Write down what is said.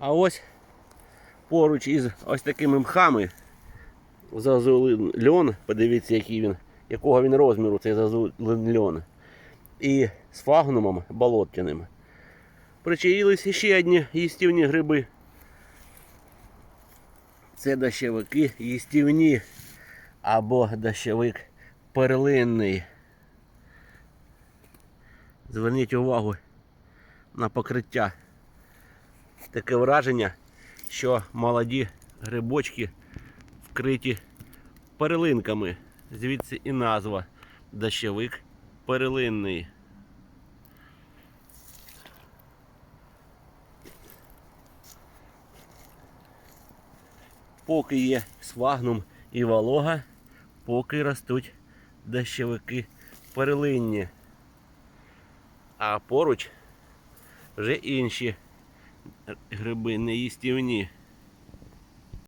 А ось поруч із ось такими мхами зазулин льон, подивіться, який він, якого він розміру цей зазулин льон. І з фагнумом болоттяним. Причаїлися ще одні їстівні гриби. Це дощовики їстівні або дощовик перлинний. Зверніть увагу на покриття. Таке враження, що молоді грибочки вкриті перлинками. Звідси і назва дощовик перлинний. Поки є свагнум і волога, поки ростуть дощовики перлинні. А поруч вже інші гриби неїстівні.